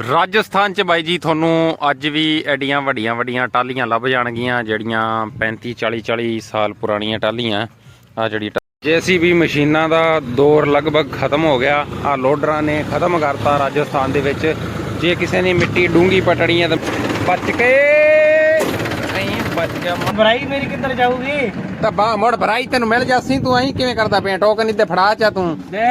ਰਾਜਸਥਾਨ ਚ ਬਾਈ ਜੀ ਤੁਹਾਨੂੰ ਅੱਜ ਵੀ ਐਡੀਆਂ ਵੱਡੀਆਂ ਵੱਡੀਆਂ ਟਾਲੀਆਂ ਲੱਭ ਜਾਣਗੀਆਂ ਜਿਹੜੀਆਂ 35 40 40 ਸਾਲ ਪੁਰਾਣੀਆਂ ਟਾਲੀਆਂ ਆ ਜਿਹੜੀ ਜੀਸੀਬੀ ਮਸ਼ੀਨਾਂ ਦਾ ਦੌਰ ਲਗਭਗ ਖਤਮ ਹੋ ਗਿਆ। ਆ ਲੋਡਰਾਂ ਨੇ ਖਤਮ ਕਰਤਾ ਰਾਜਸਥਾਨ ਦੇ ਵਿੱਚ। ਜੇ ਕਿਸੇ ਨੇ ਮਿੱਟੀ ਡੂੰਗੀ ਪਟਣੀ ਹੈ ਤਾਂ ਬਚ ਕੇ ਨਹੀਂ ਬਚ ਗਿਆ ਬਰਾਈ ਮੇਰੀ ਕਿੱਧਰ ਜਾਊਗੀ? ਤਾਂ ਬਾ ਮੁੜ ਭਰਾਈ ਤੈਨੂੰ ਮਿਲ ਜਾਸੀ ਤੂੰ ਐਂ ਕਿਵੇਂ ਕਰਦਾ ਪਿਆ? ਟੋਕਨ ਇੱਥੇ ਫੜਾ ਚਾ ਤੂੰ। ਦੇ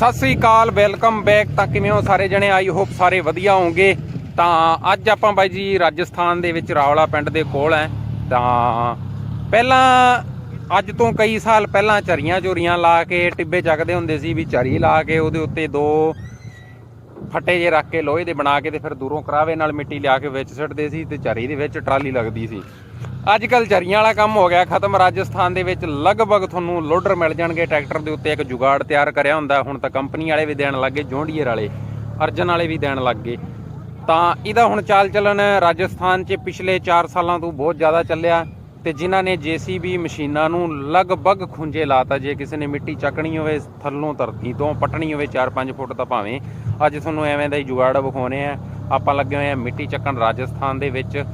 ਸਤਿ ਸ੍ਰੀ ਅਕਾਲ, ਵੈਲਕਮ ਬੈਕ। ਤਾਂ ਕਿਵੇਂ ਹੋ ਸਾਰੇ ਜਣੇ? ਆਈ ਹੋਪ ਸਾਰੇ ਵਧੀਆ ਹੋਵੋਗੇ। ਤਾਂ ਅੱਜ ਆਪਾਂ ਬਾਈ ਜੀ ਰਾਜਸਥਾਨ ਦੇ ਵਿੱਚ ਰਾਵਲਾ ਪਿੰਡ ਦੇ ਕੋਲ ਹੈ ਤਾਂ ਪਹਿਲਾਂ, ਅੱਜ ਤੋਂ ਕਈ ਸਾਲ ਪਹਿਲਾਂ ਚਰੀਆਂ ਚੋਰੀਆਂ ਲਾ ਕੇ ਟਿੱਬੇ ਚੱਕਦੇ ਹੁੰਦੇ ਸੀ ਵੀ ਚਰੀ ਲਾ ਕੇ ਉਹਦੇ ਉੱਤੇ ਦੋ ਫੱਟੇ ਜੇ ਰੱਖ ਕੇ ਲੋਹੇ ਦੇ ਬਣਾ ਕੇ ਤੇ ਫਿਰ ਦੂਰੋਂ ਕਰਾਵੇ ਨਾਲ ਮਿੱਟੀ ਲਿਆ ਕੇ ਵਿੱਚ ਸਿੱਟਦੇ ਸੀ ਤੇ ਚਰੀ ਦੇ ਵਿੱਚ ਟਰਾਲੀ ਲੱਗਦੀ ਸੀ। ਅੱਜ ਕੱਲ ਜਰੀਆਂ ਵਾਲਾ ਕੰਮ ਹੋ ਗਿਆ ਖਤਮ। ਰਾਜਸਥਾਨ ਦੇ ਵਿੱਚ ਲਗਭਗ ਤੁਹਾਨੂੰ ਲੋਡਰ ਮਿਲ ਜਾਣਗੇ। ਟਰੈਕਟਰ ਦੇ ਉੱਤੇ ਇੱਕ ਜੁਗਾੜ ਤਿਆਰ ਕਰਿਆ ਹੁੰਦਾ। ਹੁਣ ਤਾਂ ਕੰਪਨੀ ਵਾਲੇ ਵੀ ਦੇਣ ਲੱਗੇ ਜੌਂਡੀਅਰ ਵਾਲੇ, ਅਰਜਨ ਵਾਲੇ ਵੀ ਦੇਣ ਲੱਗ ਗਏ। ਤਾਂ ਇਹਦਾ ਹੁਣ ਚਾਲ ਚੱਲਣ ਰਾਜਸਥਾਨ 'ਚ ਪਿਛਲੇ 4 ਸਾਲਾਂ ਤੋਂ ਬਹੁਤ ਜ਼ਿਆਦਾ ਚੱਲਿਆ ਤੇ ਜਿਨ੍ਹਾਂ ਨੇ ਜੀਸੀਬੀ ਮਸ਼ੀਨਾਂ ਨੂੰ ਲਗਭਗ ਖੁੰਝੇ ਲਾਤਾ, ਜੇ ਕਿਸੇ ਨੇ ਮਿੱਟੀ ਚੱਕਣੀ ਹੋਵੇ, ਥੱਲੋਂ ਧਰਤੀ ਤੋਂ ਪਟਣੀ ਹੋਵੇ 4-5 ਫੁੱਟ ਤਾਂ ਭਾਵੇਂ। ਅੱਜ ਤੁਹਾਨੂੰ ਐਵੇਂ ਦਾ ਹੀ ਜੁਗਾੜ ਵਿਖਾਉਣੇ ਆ। ਆਪਾਂ ਲੱਗੇ ਹੋਏ ਆ ਮਿੱਟੀ ਚੱਕਣ ਰਾਜਸਥਾਨ ਦੇ ਵਿੱਚ।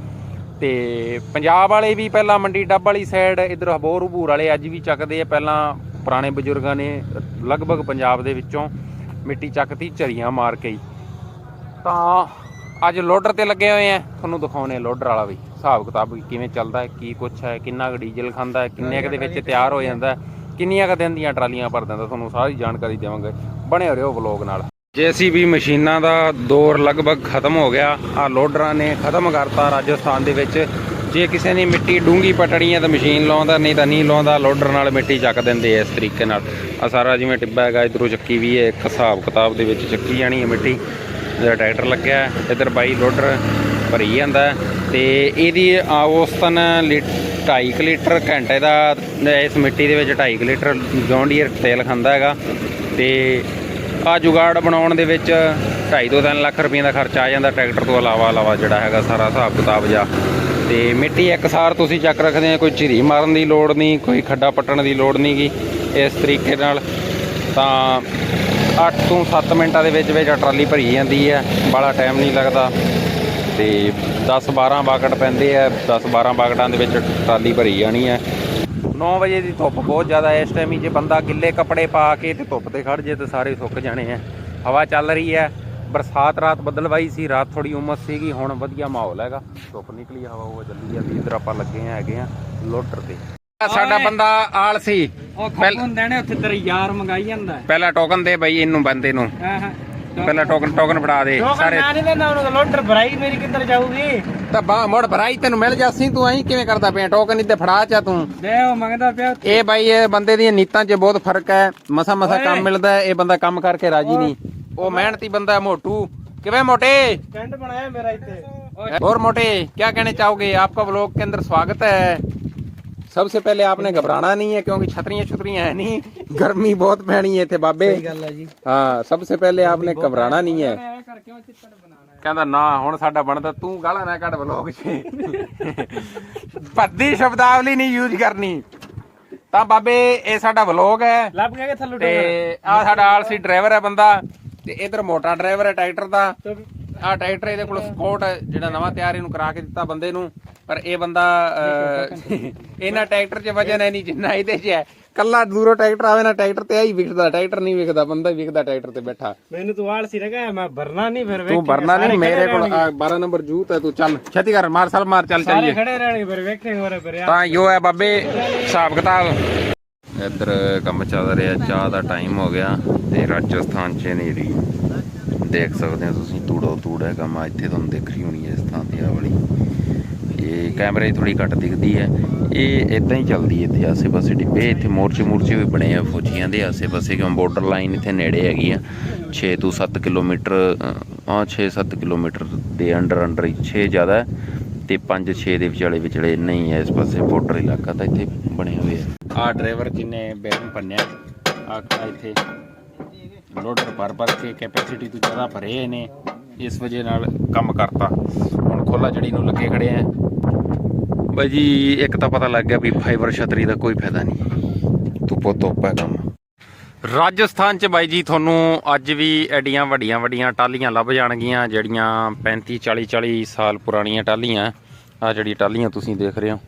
ਤੇ ਪੰਜਾਬ ਵਾਲੇ ਵੀ ਪਹਿਲਾਂ ਮੰਡੀ ਡੱਬ ਵਾਲੀ ਸਾਈਡ ਇਧਰ ਹਬੋਰ ਹਬੂਰ ਵਾਲੇ ਅੱਜ ਵੀ ਚੱਕਦੇ ਆ। ਪਹਿਲਾਂ ਪੁਰਾਣੇ ਬਜ਼ੁਰਗਾਂ ਨੇ ਲਗਭਗ ਪੰਜਾਬ ਦੇ ਵਿੱਚੋਂ ਮਿੱਟੀ ਚੱਕਤੀ, ਝਰੀਆਂ ਮਾਰ ਕੇ ਹੀ। ਤਾਂ ਅੱਜ ਲੋਡਰ ਤੇ ਲੱਗੇ ਹੋਏ ਆ। ਤੁਹਾਨੂੰ ਦਿਖਾਉਣੇ ਲੋਡਰ ਵਾਲਾ ਵੀ। ਹਿਸਾਬ ਕਿਤਾਬ ਕਿਵੇਂ ਚੱਲਦਾ ਹੈ, ਕੀ ਕੁਛ ਹੈ, ਕਿੰਨਾ ਕੁ ਡੀਜ਼ਲ ਖਾਂਦਾ ਹੈ, ਕਿੰਨੇ ਕੁ ਦੇ ਵਿੱਚ ਤਿਆਰ ਹੋ ਜਾਂਦਾ ਕਿੰਨੀਆਂ ਕੁ ਦਿਨ ਦੀਆਂ ਟਰਾਲੀਆਂ ਭਰ ਦਿੰਦਾ ਤੁਹਾਨੂੰ ਸਾਰੀ ਜਾਣਕਾਰੀ ਦੇਵਾਂਗੇ। ਬਣੇ ਰਹੋ ਵਲੌਗ ਨਾਲ। ਜੀਸੀਬੀ ਮਸ਼ੀਨਾਂ ਦਾ ਦੌਰ ਲਗਭਗ ਖਤਮ ਹੋ ਗਿਆ। ਆ ਲੋਡਰਾਂ ਨੇ ਖਤਮ ਕਰਤਾ ਰਾਜਸਥਾਨ ਦੇ ਵਿੱਚ। ਜੇ ਕਿਸੇ ਨੇ ਮਿੱਟੀ ਡੂੰਗੀ ਪਟਣੀ ਹੈ ਤਾਂ ਮਸ਼ੀਨ ਲਾਉਂਦਾ ਨਹੀਂ ਤਾਂ ਨਹੀਂ ਲਾਉਂਦਾ। ਲੋਡਰ ਨਾਲ ਮਿੱਟੀ ਚੱਕ ਦਿੰਦੇ ਆ ਇਸ ਤਰੀਕੇ ਨਾਲ। ਆ ਸਾਰਾ ਜਿਵੇਂ ਟਿੱਬਾ ਹੈਗਾ ਇਧਰੋਂ ਚੱਕੀ ਵੀ ਹੈ ਇੱਕ ਹਿਸਾਬ ਕਿਤਾਬ ਦੇ ਵਿੱਚ ਚੱਕੀ ਜਾਣੀ ਹੈ ਮਿੱਟੀ। ਜਿਹੜਾ ਟਰੈਕਟਰ ਲੱਗਿਆ ਹੈ, ਇੱਧਰ ਬਾਈ ਲੋਡਰ ਭਰੀ ਜਾਂਦਾ ਹੈ ਤੇ ਇਹਦੀ ਔਸਤਨ 2.5 ਲੀਟਰ ਘੰਟੇ ਦਾ ਇਸ ਮਿੱਟੀ ਦੇ ਵਿੱਚ 2.5 ਲੀਟਰ ਜੌਂਡੀਅਰ ਤੇਲ ਖਾਂਦਾ ਹੈਗਾ। ਤੇ ਆ ਜੁਗਾੜ ਬਣਾਉਣ ਦੇ ਵਿੱਚ 2.5 ਤੋਂ 3 ਲੱਖ ਰੁਪਏ ਦਾ ਖਰਚਾ ਆ ਜਾਂਦਾ ਟਰੈਕਟਰ ਤੋਂ ਇਲਾਵਾ ਇਲਾਵਾ ਜਿਹੜਾ ਹੈਗਾ ਸਾਰਾ ਹਿਸਾਬ ਕਿਤਾਬ ਜਾ ਤੇ ਮਿੱਟੀ ਇੱਕਸਾਰ ਤੁਸੀਂ ਚੱਕ ਰੱਖਦੇ ਆ, ਕੋਈ ਝਿਰੀ ਮਾਰਨ ਦੀ ਲੋੜ ਨਹੀਂ, ਕੋਈ ਖੱਡਾ ਪੱਟਣ ਦੀ ਲੋੜ ਨਹੀਂਗੀ ਇਸ ਤਰੀਕੇ ਨਾਲ ਤਾਂ 8 ਤੋਂ 7 ਮਿੰਟਾਂ ਦੇ ਵਿੱਚ ਵਿੱਚ ਟਰਾਲੀ ਭਰੀ ਜਾਂਦੀ ਹੈ ਬੜਾ ਟਾਈਮ ਨਹੀਂ ਲੱਗਦਾ। ਤੇ 10 12 ਬਾਕਟ ਪੈਂਦੇ ਆ 10 12 ਬਾਕਟਾਂ ਦੇ ਵਿੱਚ ਟਰਾਲੀ ਭਰੀ ਜਾਣੀ ਹੈ 9 ਵਜੇ ਦੀ ਧੁੱਪ ਬਹੁਤ ਜ਼ਿਆਦਾ ਹੈ। ਇਸ ਟਾਈਮ ਹੀ ਜੇ ਬੰਦਾ ਗਿੱਲੇ ਕੱਪੜੇ ਪਾ ਕੇ ਤੇ ਧੁੱਪ ਤੇ ਖੜ ਜੇ ਤੇ ਸਾਰੇ ਸੁੱਕ ਜਾਣੇ ਆ। ਹਵਾ ਚੱਲ ਰਹੀ ਹੈ। ਬਰਸਾਤ ਰਾਤ ਬੱਦਲਵਾਈ ਸੀ ਰਾਤ ਥੋੜੀ ਉਮਸ ਸੀਗੀ ਹੁਣ ਵਧੀਆ ਮਾਹੌਲ ਹੈਗਾ। ਧੁੱਪ ਨਿਕਲੀ ਹਵਾ ਉਹ ਚੱਲੀ ਜਾਂਦੀ ਇਧਰ ਆਪਾਂ ਲੱਗੇ ਆ ਹੈਗੇ ਆ ਲੋਡਰ ਤੇ। ਸਾਡਾ ਬੰਦਾ ਆਲਸੀ। ਉਹ ਖਪਨ ਦੇਣੇ ਉੱਥੇ ਤੇਰੇ ਯਾਰ ਮੰਗਾਈ ਜਾਂਦਾ। ਪਹਿਲਾ ਟੋਕਨ ਦੇ ਬਈ ਇਹਨੂੰ ਬੰਦੇ ਨੂੰ। ਹਾਂ ਹਾਂ। ਪਹਿਲਾ ਟੋਕਨ ਟੋਕਨ ਫੜਾ ਦੇ ਸਾਰੇ ਸਾਰੇ ਮੈਂ ਨਹੀਂ ਲੈਣਾ ਉਹਨੂੰ ਲੋਡਰ ਬਰਾਈ ਮੇਰੀ ਕਿੱਧਰ ਜਾਊਗੀ ਤਾਂ ਬਾ ਮੁੜ ਭਰਾਈ ਤੈਨੂੰ ਮਿਲ ਜਾਸੀ ਤੂੰ ਐਂ ਕਿਵੇਂ ਕਰਦਾ ਪਿਆ ਟੋਕਨ ਇੱਥੇ ਫੜਾ ਚਾ ਤੂੰ ਦੇ ਉਹ ਮੰਗਦਾ ਪਿਆ ਇਹ ਬਾਈ ਇਹ ਬੰਦੇ ਦੀਆਂ ਨੀਤਾਂ 'ਚ ਬਹੁਤ ਫਰਕ ਹੈ ਮਸਾ ਮਸਾ ਓਏ। ਕੰਮ ਮਿਲਦਾ ਹੈ ਇਹ ਬੰਦਾ ਕੰਮ ਕਰਕੇ ਰਾਜੀ ਨਹੀਂ ਉਹ ਮਿਹਨਤੀ ਬੰਦਾ ਹੈ ਮੋਟੂ ਕਿਵੇਂ ਮੋਟੇ ਟੈਂਟ ਬਣਾਇਆ ਮੇਰਾ ਇੱਥੇ और मोटे क्या कहने चाहोगे आपका ब्लॉग के अंदर स्वागत है सबसे पहले आपने घबराना नहीं है क्योंकि छतरियां छतरियां है नहीं गर्मी बहुत पैनी है थे बाबे ਗੱਲ ਹੈ ਜੀ हाँ सबसे पहले आपने घबराना नहीं है ਐ ਕਰ ਕਿਉਂ ਚਿੱਤੜ ਬਣਾਣਾ ਕਹਿੰਦਾ ਨਾ ਹੁਣ ਸਾਡਾ ਬਣਦਾ ਤੂੰ ਗਾਲਾਂ ਨਾ ਕੱਢ ਬਲੌਗ 'ਚ ਭੱਦੀ ਸ਼ਬਦਾਵਲੀ ਨਹੀਂ ਯੂਜ਼ ਕਰਨੀ ਤਾਂ ਬਾਬੇ ਇਹ ਸਾਡਾ ਵਲੌਗ ਹੈ ਲੱਭ ਗਿਆ ਕਿ ਥੱਲੋਂ ਤੇ ਆ ਸਾਡਾ ਆਲਸੀ ਡਰਾਈਵਰ ਹੈ ਬੰਦਾ ਤੇ ਇਧਰ ਮੋਟਾ ਡਰਾਈਵਰ ਹੈ ਟਰੈਕਟਰ ਦਾ ਆ ਟਰੈਕਟਰ ਇਹਦੇ ਕੋਲ ਸਪੋਰਟ ਜਿਹੜਾ ਨਵਾਂ ਤਿਆਰ ਇਹਨੂੰ ਕਰਾ ਕੇ ਦਿੱਤਾ ਬੰਦੇ ਨੂੰ। ਪਰ ਇਹ ਬੰਦਾ ਇਹਨਾਂ ਟਰੈਕਟਰ 'ਚ ਵਜਨ ਹੈ ਨਹੀਂ ਜਿੰਨਾ ਇਹਦੇ 'ਚ ਹੈ। ਕੱਲਾ ਦੂਰੋਂ ਟਰੈਕਟਰ ਆਵੇ ਨਾ ਟਰੈਕਟਰ ਤੇ ਆਈ ਵਿਖਦਾ ਟਰੈਕਟਰ ਨਹੀਂ ਵਿਖਦਾ ਬੰਦਾ ਹੀ ਵਿਖਦਾ ਟਰੈਕਟਰ ਤੇ ਬੈਠਾ। ਮੈਨੂੰ ਤੂੰ ਆਲ ਸੀ ਰਗਾ ਮੈਂ ਭਰਨਾ ਨਹੀਂ ਫਿਰ ਤੂੰ ਵਰਨਾ ਨਹੀਂ ਮੇਰੇ ਕੋਲ ਆਹ 12 ਨੰਬਰ ਜੂਤ ਹੈ ਤੂੰ ਚੱਲ ਛੇਤੀ ਕਰ ਮਾਰ ਸਾਲ ਮਾਰ ਚੱਲ ਸਾਰੇ ਚੱਲੀਏ। ਖੜੇ ਰਹਿਣਗੇ ਫਿਰ ਵੇਖੇ ਹੋਰੇ ਫਿਰ ਤਾਂ ਯੋ ਹੈ ਬਾਬੇ ਹਿਸਾਬ ਕਿਤਾਬ। ਇੱਧਰ ਕੰਮ ਚੱਲ ਰਿਹਾ ਚਾਹ ਦਾ ਟਾਈਮ ਹੋ ਗਿਆ ਤੇ ਰਾਜਸਥਾਨ ਚ ਹਨੇਰੀ। ਦੇਖ ਸਕਦੇ ਹੋ ਤੁਸੀਂ ਧੂੜੋ ਧੂੜ ਹੈ ਕੰਮ, ਇੱਥੇ ਤੁਹਾਨੂੰ ਦਿਖ ਰਹੀ ਹੋਣੀ ਹੈ ਇਸ ਥਾਂ ਤੇ ਆ ਵਾਲੀ। ਇਹ ਕੈਮਰੇ ਥੋੜੀ ਘੱਟ ਦਿਖਦੀ ਹੈ। ਇਹ ਇਦਾਂ ਹੀ ਚੱਲਦੀ ਹੈ ਇੱਥੇ ਆਸੇ-ਪਾਸੇ ਡਿੱਬੇ। ਇੱਥੇ ਮੋਰਚੇ ਮੋਰਚੇ ਵੀ ਬਣੇ ਆ ਫੌਜੀਆਂ ਦੇ ਆਸੇ-ਪਾਸੇ, ਕਿਉਂ ਬਾਰਡਰ ਲਾਈਨ ਇੱਥੇ ਨੇੜੇ ਹੈਗੀ ਆ। 6 ਤੋਂ 7 ਕਿਲੋਮੀਟਰ ਆ 6-7 ਕਿਲੋਮੀਟਰ ਦੇ ਅੰਡਰ ਅੰਡਰ ਹੀ 6 ਜ਼ਿਆਦਾ ਹੈ ਤੇ 5-6 ਦੇ ਵਿਚਾਲੇ ਵਿਚਲੇ ਨਹੀਂ ਹੈ ਇਸ ਪਾਸੇ ਬਾਰਡਰ ਇਲਾਕਾ ਤਾਂ ਇੱਥੇ ਬਣੇ ਹੋਏ ਆ ਆ ਡਰਾਈਵਰ ਜਿਨੇ ਬੈਰਿੰਗ ਪੰਨਿਆ ਆ ਇੱਥੇ। ਲੋਡਰ ਭਰ ਭਰ ਕੇ ਕੈਪੈਸਿਟੀ ਤੋਂ ਜ਼ਿਆਦਾ ਭਰੇ ਨੇ। ਇਸ ਵਜ੍ਹਾ ਨਾਲ ਕੰਮ ਕਰਤਾ। ਹੁਣ ਖੋਲਾ ਜੜੀ ਨੂੰ ਲੱਗੇ ਖੜੇ ਆ। ਬਾਈ ਜੀ ਇੱਕ ਤਾਂ ਪਤਾ ਲੱਗ ਗਿਆ ਵੀ ਫਾਈਬਰ ਛਤਰੀ ਦਾ ਕੋਈ ਫਾਇਦਾ ਨਹੀਂ। ਧੁੱਪੋ ਧੁੱਪ ਹੈ ਕੰਮ। ਰਾਜਸਥਾਨ ਚ ਬਾਈ ਜੀ ਤੁਹਾਨੂੰ ਅੱਜ ਵੀ ਐਡੀਆਂ ਵੱਡੀਆਂ ਵੱਡੀਆਂ ਟਾਲੀਆਂ ਲੱਭ ਜਾਣਗੀਆਂ ਜਿਹੜੀਆਂ 35 40 40 ਸਾਲ ਪੁਰਾਣੀਆਂ ਟਾਲੀਆਂ ਆ ਜਿਹੜੀ ਟਾਲੀਆਂ ਤੁਸੀਂ ਦੇਖ ਰਹੇ ਹੋ।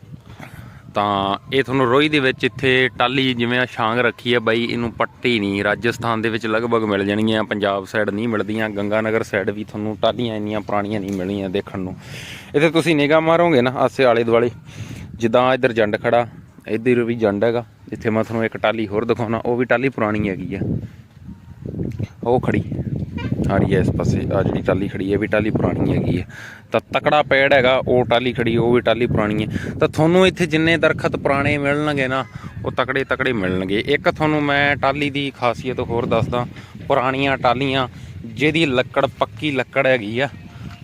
ਤਾਂ ਇਹ ਤੁਹਾਨੂੰ ਰੋਈ ਦੇ ਵਿੱਚ ਇੱਥੇ ਟਾਲੀ ਜਿਵੇਂ ਆ ਛਾਂਗ ਰੱਖੀ ਹੈ ਬਾਈ, ਇਹਨੂੰ ਪੱਟੀ ਨਹੀਂ, ਰਾਜਸਥਾਨ ਦੇ ਵਿੱਚ ਲਗਭਗ ਮਿਲ ਜਾਣਗੀਆਂ, ਪੰਜਾਬ ਸਾਈਡ ਨਹੀਂ ਮਿਲਦੀਆਂ, ਗੰਗਾਨਗਰ ਸਾਈਡ ਵੀ ਤੁਹਾਨੂੰ ਟਾਲੀਆਂ ਇੰਨੀਆਂ ਪੁਰਾਣੀਆਂ ਨਹੀਂ ਮਿਲਣੀਆਂ ਦੇਖਣ ਨੂੰ। ਇੱਥੇ ਤੁਸੀਂ ਨਿਗਾਹ ਮਾਰੋਗੇ ਨਾ ਆਸੇ ਆਲੇ ਦੁਆਲੇ, ਜਿੱਦਾਂ ਇੱਧਰ ਜੰਡ ਖੜਾ, ਇੱਧਰ ਵੀ ਜੰਡ ਹੈਗਾ, ਜਿੱਥੇ ਮੈਂ ਤੁਹਾਨੂੰ ਇੱਕ ਟਾਲੀ ਹੋਰ ਦਿਖਾਉਣਾ, ਉਹ ਵੀ ਟਾਲੀ ਪੁਰਾਣੀ ਹੈਗੀ ਆ। ਉਹ ਖੜੀ। ਆ ਰਹੀ ਹੈ ਇਸ ਪਾਸੇ ਆ ਜਿਹੜੀ ਟਾਲੀ ਖੜੀ ਹੈ, ਇਹ ਵੀ ਟਾਲੀ ਪੁਰਾਣੀ ਹੈਗੀ ਹੈ। ਤਾਂ ਤਕੜਾ ਪੈੜ ਹੈਗਾ, ਉਹ ਟਾਲੀ ਖੜੀ, ਉਹ ਵੀ ਟਾਲੀ ਪੁਰਾਣੀ ਹੈ। ਤਾਂ ਤੁਹਾਨੂੰ ਇੱਥੇ ਜਿੰਨੇ ਦਰਖਤ ਪੁਰਾਣੇ ਮਿਲਣਗੇ ਨਾ, ਉਹ ਤਕੜੇ ਤਕੜੇ ਮਿਲਣਗੇ। ਇੱਕ ਤੁਹਾਨੂੰ ਮੈਂ ਟਾਲੀ ਦੀ ਖਾਸੀਅਤ ਹੋਰ ਦੱਸਦਾ, ਪੁਰਾਣੀਆਂ ਟਾਲੀਆਂ ਜਿਹਦੀ ਲੱਕੜ, ਪੱਕੀ ਲੱਕੜ ਹੈਗੀ ਆ,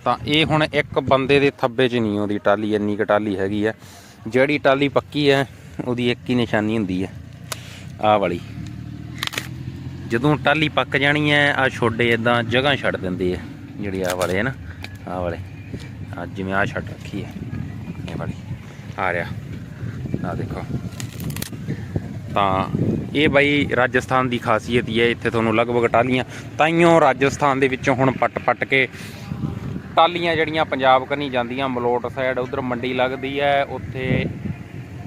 ਤਾਂ ਇਹ ਹੁਣ ਇੱਕ ਬੰਦੇ ਦੇ ਥੱਬੇ 'ਚ ਨਹੀਂ, ਉਹਦੀ ਟਾਲੀ ਇੰਨੀ ਕੁ ਟਾਲੀ ਹੈਗੀ ਆ। ਜਿਹੜੀ ਟਾਲੀ ਪੱਕੀ ਹੈ, ਉਹਦੀ ਇੱਕ ਹੀ ਨਿਸ਼ਾਨੀ ਹੁੰਦੀ ਹੈ, ਆਹ ਵਾਲੀ। ਜਦੋਂ ਟਾਲੀ ਪੱਕ ਜਾਣੀ ਹੈ, ਆ ਛੋਡੇ ਇਦਾਂ ਜਗ੍ਹਾ ਛੱਡ ਦਿੰਦੇ ਆ, ਜਿਹੜੀ ਆ ਵਾਲੇ ਹੈ ਨਾ, ਆਹ ਵਾਲੇ। ਆ ਜਿਵੇਂ ਆ ਛੱਡ ਰੱਖੀ ਹੈ ਇਹ ਵਾਲੀ। ਆ ਰਿਹਾ। ਆ ਦੇਖੋ। ਤਾਂ ਇਹ ਬਾਈ ਰਾਜਸਥਾਨ ਦੀ ਖਾਸੀਅਤ ਹੀ ਹੈ, ਇੱਥੇ ਤੁਹਾਨੂੰ ਲਗਭਗ ਟਾਲੀਆਂ ਤਾਈਓ ਰਾਜਸਥਾਨ ਦੇ ਵਿੱਚੋਂ ਹੁਣ ਪੱਟ ਪੱਟ ਕੇ ਟਾਲੀਆਂ ਜਿਹੜੀਆਂ ਪੰਜਾਬ ਕਨੀ ਜਾਂਦੀਆਂ, ਮਲੋਟ ਸਾਈਡ, ਉਧਰ ਮੰਡੀ ਲੱਗਦੀ ਹੈ, ਉੱਥੇ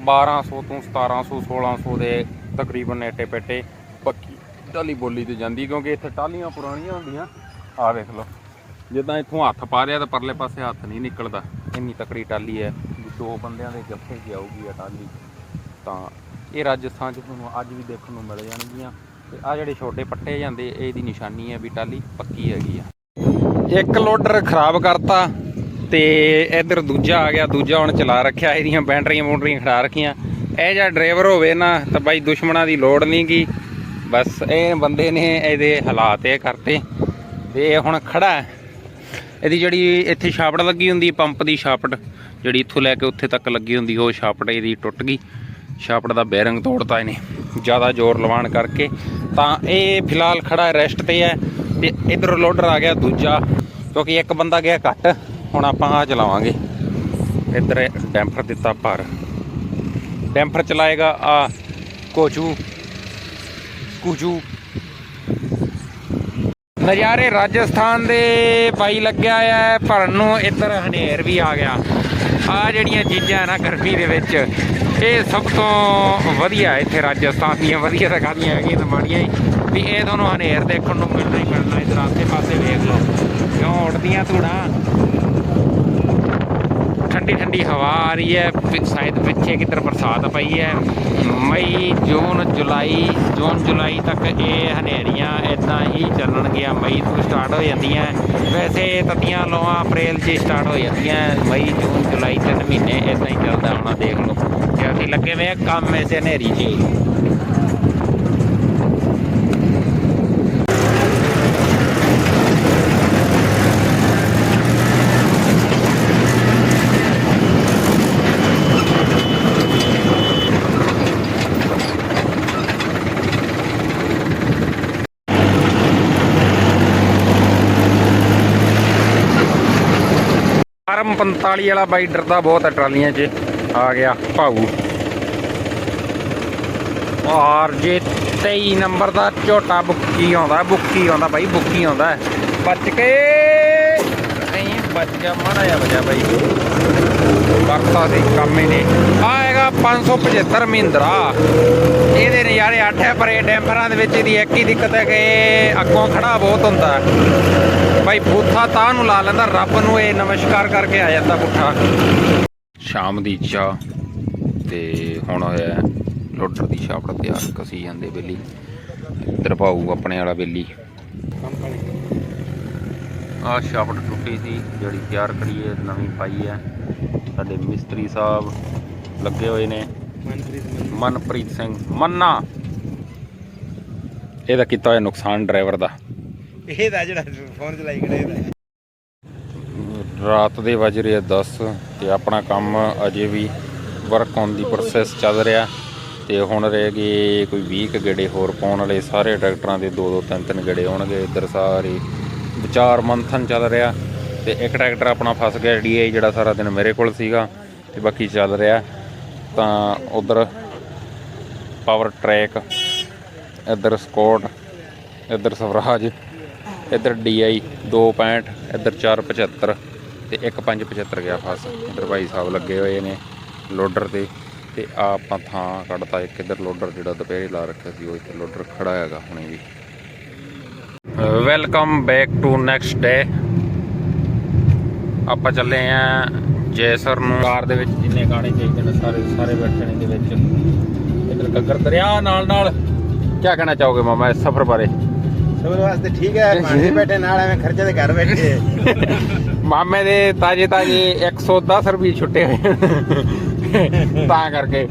1200 ਤੋਂ 1700 1600 ਦੇ ਤਕਰੀਬਨ ਨੇਟੇ ਪੇਟੇ ਟਾਲੀ ਬੋਲੀ ਤੇ ਜਾਂਦੀ, ਕਿਉਂਕਿ ਇੱਥੇ ਟਾਲੀਆਂ ਪੁਰਾਣੀਆਂ ਹੁੰਦੀਆਂ। ਆ ਵੇਖ ਲਓ। ਜਿੱਦਾਂ ਇੱਥੋਂ ਹੱਥ ਪਾ ਰਿਆ ਤਾਂ ਪਰਲੇ ਪਾਸੇ ਹੱਥ ਨਹੀਂ ਨਿਕਲਦਾ। ਇੰਨੀ ਤਕੜੀ ਟਾਲੀ ਹੈ ਵੀ ਦੋ ਬੰਦਿਆਂ ਦੇ ਜੱਫੇ 'ਚ ਆਊਗੀ ਇਹ ਟਾਲੀ ਤਾਂ ਇਹ ਰਾਜਸਥਾਨ 'ਚ ਤੁਹਾਨੂੰ ਅੱਜ ਵੀ ਦੇਖਣ ਨੂੰ ਮਿਲ ਜਾਣਗੀਆਂ। ਤੇ ਆ ਜਿਹੜੇ ਛੋਟੇ ਪੱਟੇ ਜਾਂਦੇ, ਇਹਦੀ ਨਿਸ਼ਾਨੀ ਹੈ ਵੀ ਟਾਲੀ ਪੱਕੀ ਹੈਗੀ ਆ। ਇੱਕ ਲੋਡਰ ਖਰਾਬ ਕਰਤਾ ਤੇ ਇਧਰ ਦੂਜਾ ਆ ਗਿਆ, ਦੂਜਾ ਹੁਣ ਚਲਾ ਰੱਖਿਆ। ਇਹਦੀਆਂ ਬੈਟਰੀਆਂ ਬੂਟਰੀਆਂ ਖੜਾ ਰੱਖੀਆਂ। ਇਹ ਜਾਂ ਡਰਾਈਵਰ ਹੋਵੇ ਨਾ, ਤਾਂ ਬਾਈ ਦੁਸ਼ਮਣਾਂ ਦੀ ਲੋੜ ਨਹੀਂ ਗੀ ਬਸ ਇਹ ਬੰਦੇ ਨੇ ਇਹਦੇ ਹਾਲਾਤ ਇਹ ਕਰਤੇ ਤੇ ਇਹ ਹੁਣ ਖੜਾ ਹੈ। ਇਹਦੀ ਜਿਹੜੀ ਇੱਥੇ ਛਾਪੜ ਲੱਗੀ ਹੁੰਦੀ ਪੰਪ ਦੀ ਛਾਪੜ, ਜਿਹੜੀ ਇੱਥੋਂ ਲੈ ਕੇ ਉੱਥੇ ਤੱਕ ਲੱਗੀ ਹੁੰਦੀ, ਉਹ ਛਾਪੜ ਇਹਦੀ ਟੁੱਟ ਗਈ। ਛਾਪੜ ਦਾ ਬੈਰਿੰਗ ਤੋੜਤਾ ਇਹਨੇ, ਜ਼ਿਆਦਾ ਜ਼ੋਰ ਲਵਾਣ ਕਰਕੇ। ਤਾਂ ਇਹ ਫਿਲਹਾਲ ਖੜਾ ਰੈਸਟ ਤੇ ਹੈ ਤੇ ਇਧਰ ਲੋਡਰ ਆ ਗਿਆ, ਦੂਜਾ, ਕਿਉਂਕਿ ਇੱਕ ਬੰਦਾ ਗਿਆ ਘੱਟ, ਹੁਣ ਆਪਾਂ ਆ ਚਲਾਵਾਂਗੇ। ਇੱਧਰ ਡੈਂਫਰ ਦਿੱਤਾ ਪਰ ਡੈਂਫਰ ਚਲਾਏਗਾ ਆ ਕੋਚੂ। ਕੁਚੂ ਨਜ਼ਾਰੇ ਰਾਜਸਥਾਨ ਦੇ ਬਾਈ ਲੱਗਿਆ ਆ, ਭਰਨ ਨੂੰ ਇੱਧਰ ਹਨੇਰ ਵੀ ਆ ਗਿਆ। ਆ ਜਿਹੜੀਆਂ ਚੀਜ਼ਾਂ ਨਾ ਗਰਮੀ ਦੇ ਵਿੱਚ, ਇਹ ਸਭ ਤੋਂ ਵਧੀਆ ਇੱਥੇ ਰਾਜਸਥਾਨ ਦੀਆਂ ਵਧੀਆ ਤਾਂ ਕਾਹਦੀਆਂ ਹੈਗੀਆਂ ਤਾਂ ਮਾੜੀਆਂ ਹੀ। ਵੀ ਇਹ ਤੁਹਾਨੂੰ ਹਨੇਰ ਦੇਖਣ ਨੂੰ ਮਿਲਣਾ ਹੀ ਮਿਲਣਾ, ਇੱਧਰ ਆਸੇ ਪਾਸੇ ਵੇਖ ਲਓ। ਕਿਉਂ ਉੱਡਦੀਆਂ ਧੂੜਾਂ? ਠੰਡੀ ਠੰਡੀ ਹਵਾ ਆ ਰਹੀ ਹੈ ਪਿ- ਸ਼ਾਇਦ ਪਿੱਛੇ ਕਿੱਧਰ ਬਰਸਾਤ ਪਈ ਹੈ। ਮਈ, ਜੂਨ, ਜੁਲਾਈ ਜੂਨ, ਜੁਲਾਈ ਤੱਕ ਇਹ ਹਨੇਰੀਆਂ ਇਦਾਂ ਹੀ ਚੱਲਣਗੀਆਂ। ਮਈ ਤੋਂ ਸਟਾਰਟ ਹੋ ਜਾਂਦੀਆਂ। ਵੈਸੇ ਤਤੀਆਂ ਲੋਆਂ ਅਪ੍ਰੈਲ 'ਚ ਸਟਾਰਟ ਹੋ ਜਾਂਦੀਆਂ। ਮਈ, ਜੂਨ, ਜੁਲਾਈ ਤਿੰਨ ਮਹੀਨੇ ਇਦਾਂ ਹੀ ਚੱਲਦਾ ਹੋਣਾ, ਦੇਖ ਲਓ। ਤੇ ਅਸੀਂ ਲੱਗੇ ਹੋਏ ਆ ਕੰਮ ਐਸੇ ਹਨੇਰੀ 'ਚ ਹੀ। 45 ਵਾਲਾ ਬਾਈ ਡਰਦਾ ਬਹੁਤ ਹੈ ਟਰਾਲੀਆਂ 'ਚ। ਆ ਗਿਆ ਭਾਊ। ਆਰ ਜੇ 23 ਨੰਬਰ ਦਾ ਝੋਟਾ, ਬੁੱਕੀ ਆਉਂਦਾ ਬੁੱਕੀ ਆਉਂਦਾ ਬਾਈ ਬੁੱਕੀ ਆਉਂਦਾ। ਬਚ ਕੇ ਨਹੀਂ ਬਚ ਗਿਆ, ਮਾੜਾ ਜਿਹਾ ਵਜਾ ਬਾਈ ਕਰਤਾ ਸੀ ਕੰਮ ਇਹਨੇ ਆ ਹੈਗਾ 575 ਮਹਿੰਦਰਾ। ਇਹਦੇ ਨਜ਼ਾਰੇ ਅੱਠ ਹੈ, ਪਰ ਇਹ ਡੈਂਪਰਾਂ ਦੇ ਵਿੱਚ ਇਹਦੀ ਇੱਕ ਹੀ ਦਿੱਕਤ ਹੈ ਕਿ ਅੱਗੋਂ ਖੜਾ ਬਹੁਤ ਹੁੰਦਾ ਹੈ। ਬੂਥਾ ਤਾਂ ਨੂੰ ਲਾ ਲੈਂਦਾ, ਰੱਬ ਨੂੰ ਇਹ ਨਮਸਕਾਰ ਕਰਕੇ ਆ ਜਾਂਦਾ ਪੁੱਠਾ ਸ਼ਾਮ ਦੀ ਚਾਹ ਤੇ ਹੁਣ ਹੋਇਆ ਲੋਡਰ ਦੀ ਛਾਪੜ ਤਿਆਰ ਕਸੀ ਜਾਂਦੇ ਬੇਲੀ। ਇੱਧਰ ਪਾਊ ਆਪਣੇ ਵਾਲਾ ਬੇਲੀ। ਆ ਛਾਪੜ ਟੁੱਟੀ ਸੀ, ਜਿਹੜੀ ਤਿਆਰ ਕਰੀ ਨਵੀਂ ਪਾਈ ਹੈ। ਸਾਡੇ ਮਿਸਤਰੀ ਸਾਹਿਬ ਲੱਗੇ ਹੋਏ ਨੇ। ਮਨਪ੍ਰੀਤ ਸਿੰਘ ਮੰਨਾ। ਇਹਦਾ ਕੀਤਾ ਹੋਇਆ ਨੁਕਸਾਨ ਡਰਾਈਵਰ ਦਾ। ਇਹ ਦਾ ਜਿਹੜਾ ਫੋਨ ਚਲਾਈ ਖੜੇ ਦਾ ਰਾਤ ਦੇ ਵੱਜ ਰਹੇ ਆ 10 ਤੇ ਆਪਣਾ ਕੰਮ ਅਜੇ ਵੀ ਵਰਕ ਔਨ ਦੀ ਪ੍ਰੋਸੈਸ ਚੱਲ ਰਿਹਾ। ਤੇ ਹੁਣ ਰਹਿ ਗਏ ਕੋਈ 20 ਕੁ ਗੇੜੇ ਹੋਰ ਪਾਉਣ ਵਾਲੇ। ਸਾਰੇ ਟਰੈਕਟਰਾਂ ਦੇ ਦੋ ਦੋ ਤਿੰਨ ਤਿੰਨ ਗੇੜੇ ਹੋਣਗੇ ਇੱਧਰ ਸਾਰੇ ਵਿਚਾਰ ਮੰਥਨ ਚੱਲ ਰਿਹਾ। ਤੇ ਇੱਕ ਟਰੈਕਟਰ ਆਪਣਾ ਫਸ ਗਿਆ ਡੀਆਈ ਜਿਹੜਾ ਸਾਰਾ ਦਿਨ ਮੇਰੇ ਕੋਲ ਸੀਗਾ ਤੇ ਬਾਕੀ ਚੱਲ ਰਿਹਾ। ਤਾਂ ਉਧਰ ਪਾਵਰ ਟਰੈਕ ਇੱਧਰ ਸਕੋਟ ਇੱਧਰ ਸਵਰਾਜ, ਇੱਧਰ ਡੀਆਈ 265 ਇੱਧਰ 475 ਤੇ 1575 ਗਿਆ ਫਸ। ਇੱਧਰ ਭਾਈ ਸਾਹਿਬ ਲੱਗੇ ਹੋਏ ਨੇ ਲੋਡਰ ਤੇ ਤੇ ਆ ਆਪਾਂ ਥਾਂ ਕੱਢਤਾ ਇੱਕ, ਇੱਧਰ ਲੋਡਰ ਜਿਹੜਾ ਦੁਪਹਿਰੇ ਲਾ ਰੱਖਿਆ ਸੀ, ਉਹ ਇੱਥੇ ਲੋਡਰ ਖੜਾ ਹੈਗਾ ਹੁਣੇ ਵੀ। Welcome back to next day ਆਪਾਂ ਚੱਲੇ ਆ ਜੈਸਰ ਨੂੰ। ਕਾਰ ਦੇ ਵਿੱਚ ਜਿੰਨੇ ਗਾਣੇ ਚਾਹੀਦੇ ਨੇ ਸਾਰੇ ਸਾਰੇ ਬੈਠੇ ਨੇ ਦੇ ਵਿੱਚ। ਇੱਧਰ ਗੱਗਰ ਦਰਿਆ ਨਾਲ ਨਾਲ। ਕੀ ਕਹਿਣਾ ਚਾਹੋਗੇ ਮਾਮਾ ਇਸ ਸਫ਼ਰ ਬਾਰੇ? ਸਭ ਵਾਸਤੇ ਠੀਕ ਹੈ ਭਾਂਡੇ ਬੈਠੇ ਨਾਲ ਐਵੇਂ ਖਰਚੇ ਦੇ ਘਰ ਬੈਠੇ। ਮਾਮੇ ਦੇ ਤਾਜੇ ਤਾਜੇ 110 ਰੁਪਏ ਛੁੱਟੇ ਹੋਏ ਤਾਂ ਕਰਕੇ।